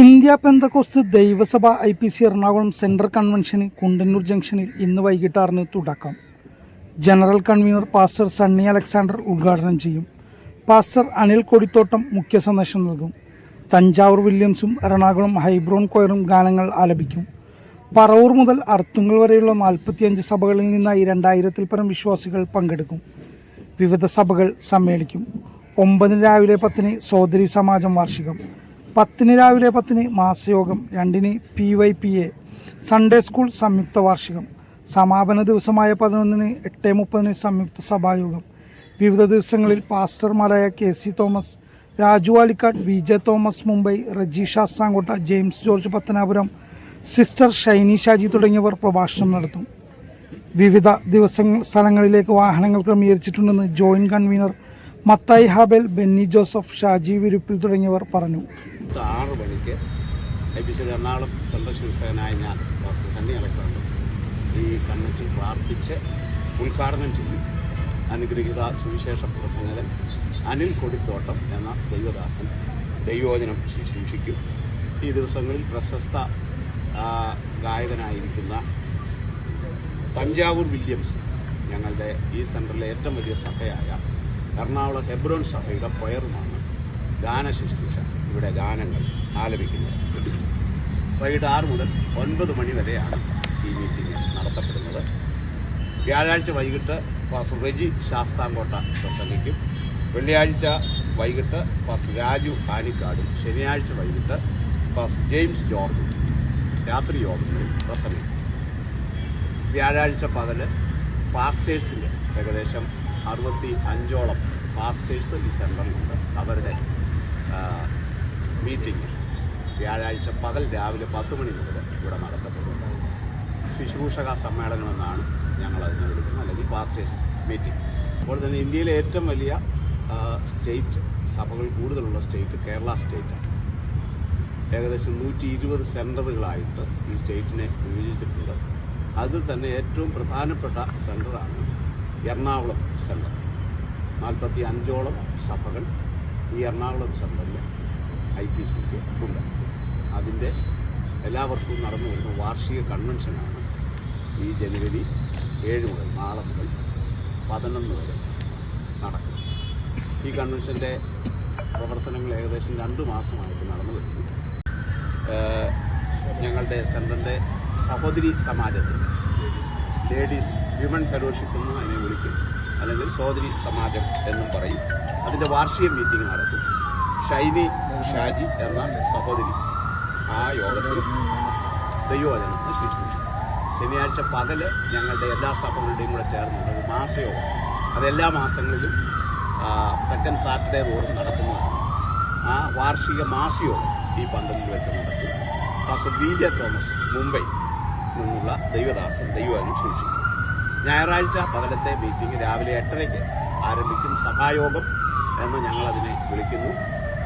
India Pentecost ദൈവസഭ I P C Ernakulam central കൺവെൻഷന് Kundannoor ജംഗ്ഷനിൽ ഇന്ന് വൈകിട്ട് ആറിന് തുടക്കം. General convener pastor Sunny Alexander ഉദ്ഘാടനം ചെയ്യും. പാസ്റ്റർ അനിൽ കൊടിത്തോട്ടം മുഖ്യ സന്ദേശം നൽകും. തഞ്ചാവൂർ വില്യംസും എറണാകുളം ഹൈബ്രോൺ കോയറും ഗാനങ്ങൾ ആലപിക്കും. പറവൂർ മുതൽ അർത്തുങ്കൽ വരെയുള്ള നാൽപ്പത്തിയഞ്ച് സഭകളിൽ നിന്നായി രണ്ടായിരത്തിൽ പരം വിശ്വാസികൾ പങ്കെടുക്കും. വിവിധ സഭകൾ സമ്മേളിക്കും. ഒമ്പതിന് രാവിലെ പത്തിന് സോദരി സമാജം വാർഷികം. പത്തിന് രാവിലെ പത്തിന് മാസയോഗം രണ്ടിന് P Y P A Sunday school സംയുക്ത വാർഷികം സമാപന ദിവസമായ പതിനൊന്നിന് എട്ട് മുപ്പതിന് സംയുക്ത സഭായോഗം. വിവിധ ദിവസങ്ങളിൽ പാസ്റ്റർമാരായ K C Thomas Raju Alikkad V J Thomas Mumbai Rejeesha Sankotta James George Pathanapuram sister Shiny Shaji തുടങ്ങിയവർ പ്രഭാഷണം നടത്തും. വിവിധ ദിവസങ്ങൾ സ്ഥലങ്ങളിലേക്ക് വാഹനങ്ങൾ ക്രമീകരിച്ചിട്ടുണ്ടെന്ന് joint convener Mathai Habel Benny Joseph Shaji Viruppil തുടങ്ങിയവർ പറഞ്ഞു. വൈകിട്ട് ആറ് മണിക്ക് ഐ പി സിയുടെ എറണാകുളം സെൻട്രൽ ശിവസേനായ ഞാൻ ഡോക്ടർ സണ്ണി അലക്സാണ്ടർ ഈ കമ്മിറ്റി പ്രാർത്ഥിച്ച് ഉദ്ഘാടനം ചെയ്യും. അനുഗ്രഹീത സുവിശേഷ പ്രസംഗകൻ അനിൽ കൊടിത്തോട്ടം എന്ന ദൈവദാസൻ ദൈവോചനം ശുശ്രൂഷിക്കും. ഈ ദിവസങ്ങളിൽ പ്രശസ്ത ഗായകനായിരിക്കുന്ന തഞ്ചാവൂർ വില്യംസ് ഞങ്ങളുടെ ഈ സെന്ററിലെ ഏറ്റവും വലിയ സഭയായ എറണാകുളം ഹെബ്രോൺ സഭയുടെ കൊയറുമാണ് ഗാന ശുശ്രൂഷ ഇവിടെ ഗാനങ്ങൾ ആലപിക്കുന്നത്. വൈകിട്ട് ആറ് മുതൽ ഒൻപത് മണി വരെയാണ് ഈ മീറ്റിംഗ് നടത്തപ്പെടുന്നത്. വ്യാഴാഴ്ച വൈകിട്ട് ഫാസ്റ്റർ റെജി ശാസ്താംകോട്ട പ്രസംഗിക്കും. വെള്ളിയാഴ്ച വൈകിട്ട് ഫാസ്റ്റർ രാജു ആനിക്കാടും. ശനിയാഴ്ച വൈകിട്ട് ഫാസ്റ്റർ ജെയിംസ് ജോർജും രാത്രി യോഗങ്ങളിൽ പ്രസംഗിക്കും. വ്യാഴാഴ്ച പകൽ പാസ്റ്റേഴ്സിന്റെ ഏകദേശം അറുപത്തി അഞ്ചോളം പാസ്റ്റേഴ്സ് ഈ സെന്ററിലുണ്ട് അവരുടെ മീറ്റിംഗ് വ്യാഴാഴ്ച പകൽ രാവിലെ പത്ത് മണി മുതൽ ഇവിടെ നടത്തപ്പെടുന്നു ശുശ്രൂഷക സമ്മേളനം എന്നാണ് ഞങ്ങൾ അതിനെ വിളിക്കുന്നത് അല്ലെങ്കിൽ പാസ്റ്റേഴ്സ് മീറ്റിംഗ് അപ്പോൾ തന്നെ ഇന്ത്യയിലെ ഏറ്റവും വലിയ സ്റ്റേറ്റ് സഭകൾ കൂടുതലുള്ള സ്റ്റേറ്റ് കേരള സ്റ്റേറ്റാണ് ഏകദേശം നൂറ്റി ഇരുപത് സെന്ററുകളായിട്ട് ഈ സ്റ്റേറ്റിനെ വിഭജിച്ചിട്ടുണ്ട്. അതിൽ തന്നെ ഏറ്റവും പ്രധാനപ്പെട്ട സെന്ററാണ് എറണാകുളം സെന്റർ നാൽപ്പത്തി അഞ്ചോളം സഭകൾ ഈ എറണാകുളം സെന്ററിൽ ഐ പി സിക്ക് ഉണ്ട്. അതിന്റെ എല്ലാ വർഷവും നടന്നു വരുന്ന വാർഷിക കൺവെൻഷനാണ് ഈ ജനുവരി ഏഴ് മുതൽ നാളെ മുതൽ പതിനൊന്ന് വരെ നടക്കും ഈ കൺവെൻഷന്റെ പ്രവർത്തനങ്ങൾ ഏകദേശം രണ്ട് മാസമായിട്ട് നടന്നു വരുന്നു. ഞങ്ങളുടെ സെന്ററിന്റെ സഹോദരി സമാജത്തിന്റെ ലേഡീസ് വിമൺ ഫെലോഷിപ്പ് എന്നും അതിനെ വിളിക്കും അല്ലെങ്കിൽ സഹോദരി സമാജം എന്നും പറയും. അതിന്റെ വാർഷിക മീറ്റിംഗ് നടക്കും. ഷൈനി ഷാജി എന്ന സഹോദരി. ആ യോഗത്തിൽ ദൈവവചനം ശുശ്രൂഷ ശനിയാഴ്ച പകൽ ഞങ്ങളുടെ എല്ലാ സഭകളുടെയും കൂടെ ചേർന്നുള്ള ഒരു മാസയോഗം. അതെല്ലാ മാസങ്ങളിലും സെക്കൻഡ് സാറ്റർഡേ തോറും നടക്കുന്നതാണ്. ആ വാർഷിക മാസയോഗം ഈ പന്തലിൽ വെച്ച് നടക്കും. Pastor B J Thomas Mumbai നിന്നുള്ള ദൈവദാസൻ ദൈവവചനം സൂക്ഷിക്കും. ഞായറാഴ്ച പകലത്തെ മീറ്റിംഗ് രാവിലെ എട്ടരയ്ക്ക് ആരംഭിക്കും സഭായോഗം എന്ന് ഞങ്ങളതിനെ വിളിക്കുന്നു.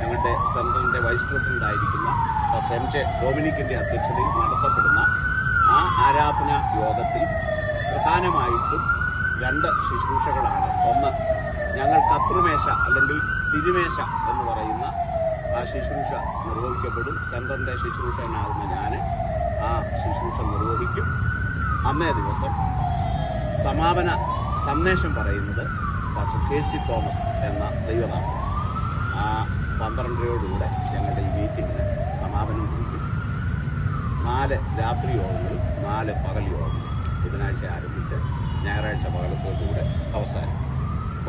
ഞങ്ങളുടെ സെൻട്രലിന്റെ വൈസ് പ്രസിഡന്റ് ആയിരിക്കുന്ന ഡോക്ടർ എം ജെ അധ്യക്ഷതയിൽ നടത്തപ്പെടുന്ന ആ ആരാധന യോഗത്തിൽ പ്രധാനമായിട്ടും രണ്ട് ശുശ്രൂഷകളാണ്. ഒന്ന് ഞങ്ങൾ കത്രുമേശ അല്ലെങ്കിൽ തിരുമേശ എന്ന് പറയുന്ന ആ ശുശ്രൂഷ നിർവഹിക്കപ്പെടും. സെൻട്രലിന്റെ ശുശ്രൂഷകനാകുന്ന ഞാൻ ആ ശുശ്രൂഷ നിർവഹിക്കും. അന്നേ ദിവസം സമാപന സന്ദേശം പറയുന്നത് കെ സി തോമസ് എന്ന ദൈവദാസൻ. പന്ത്രണ്ടരയോടുകൂടെ ഞങ്ങളുടെ ഈ മീറ്റിങ്ങിന് സമാപനം കുറിക്കും. നാല് രാത്രി യോഗങ്ങൾ നാല് പകൽ യോഗങ്ങൾ. ബുധനാഴ്ച ആരംഭിച്ച് ഞായറാഴ്ച പകലത്തോടുകൂടെ അവസാനിക്കും.